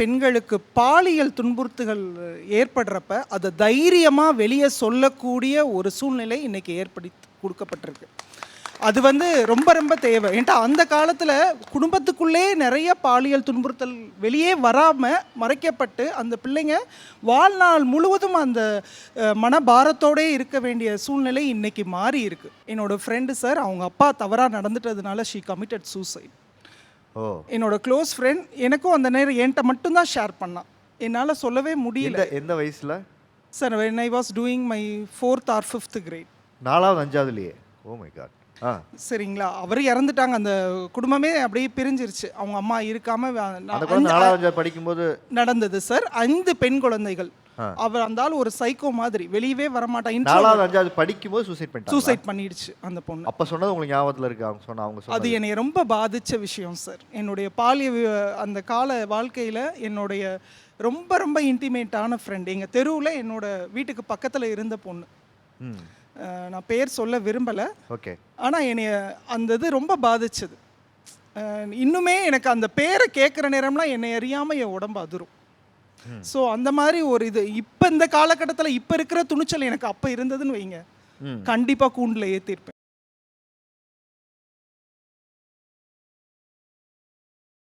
பெண்களுக்கு பாலியல் துன்புறுத்துகள் ஏற்படுறப்ப அதை தைரியமாக வெளியே சொல்லக்கூடிய ஒரு சூழ்நிலை இன்னைக்கு ஏற்படுத்தி கொடுக்கப்பட்டிருக்கு. அது வந்து ரொம்ப ரொம்ப தேவை. ஏன்டா அந்த காலத்தில் குடும்பத்துக்குள்ளே நிறைய பாலியல் துன்புறுத்தல் வெளியே வராமல் மறைக்கப்பட்டு அந்த பிள்ளைங்க வாழ்நாள் முழுவதும் அந்த மனபாரத்தோடே இருக்க வேண்டிய சூழ்நிலை இன்னைக்கு மாறி இருக்கு என்னோடய ஃப்ரெண்டு சார் அவங்க அப்பா தவறாக நடந்துட்டதுனால ஷீ கமிட்டட் சூசைட் என்னோட க்ளோஸ் ஃப்ரெண்ட் எனக்கும் அந்த நேரம் என்கிட்ட மட்டும்தான் ஷேர் பண்ணான். என்னால் சொல்லவே முடியல. எந்த வயசுல? Sir when I was doing my fourth or fifth grade நாலாவது அஞ்சாவதுலயே? ஓ மை காட் சரிங்களா? அவர் இறந்துட்டாங்க. அந்த குடும்பமே அப்படியே பிரிஞ்சிருச்சு. அவங்க அம்மா இருக்காம படிக்கும்போது நடந்தது சார் ஐந்து பெண் குழந்தைகள். அவர் அந்த ஆள் ஒரு சைக்கோ மாதிரி வெளியவே வரமாட்டான் நாலாவது அஞ்சாவது படிக்கும்போது சூசைட் பண்ணிட்டாங்க. சூசைட் பண்ணிடுச்சு அந்த பொண்ணு. அப்ப சொன்னது உங்களுக்கு ஞாபகத்துல இருக்கு? அவங்க சொன்ன அவங்க அது என்னை ரொம்ப பாதிச்ச விஷயம் சார் என்னுடைய பாலிய அந்த கால வாழ்க்கையில் என்னுடைய ரொம்ப ரொம்ப இன்டிமேட்டான ஃப்ரெண்ட் எங்கள் தெருவில் என்னோட வீட்டுக்கு பக்கத்தில் இருந்த பொண்ணு. நான் பேர் சொல்ல விரும்பலை. ஓகே. ஆனால் என்னைய அந்த இது ரொம்ப பாதிச்சது. இன்னுமே எனக்கு அந்த பேரை கேட்குற நேரம்லாம் என்னை அறியாமல் என் உடம்பு அதிரும். ஸோ அந்த மாதிரி ஒரு இது. இப்போ இந்த காலகட்டத்தில் இப்போ இருக்கிற துணிச்சல் எனக்கு அப்போ இருந்ததுன்னு வைங்க. கண்டிப்பாக கூண்டில் ஏற்றிருப்பேன்